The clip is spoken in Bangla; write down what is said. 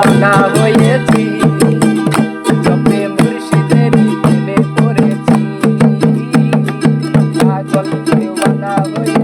পাওনা হয়েছি। জপে মুর্শিদেরই প্রেমে পড়েছি। পাগল দেওয়ানা হয়েছি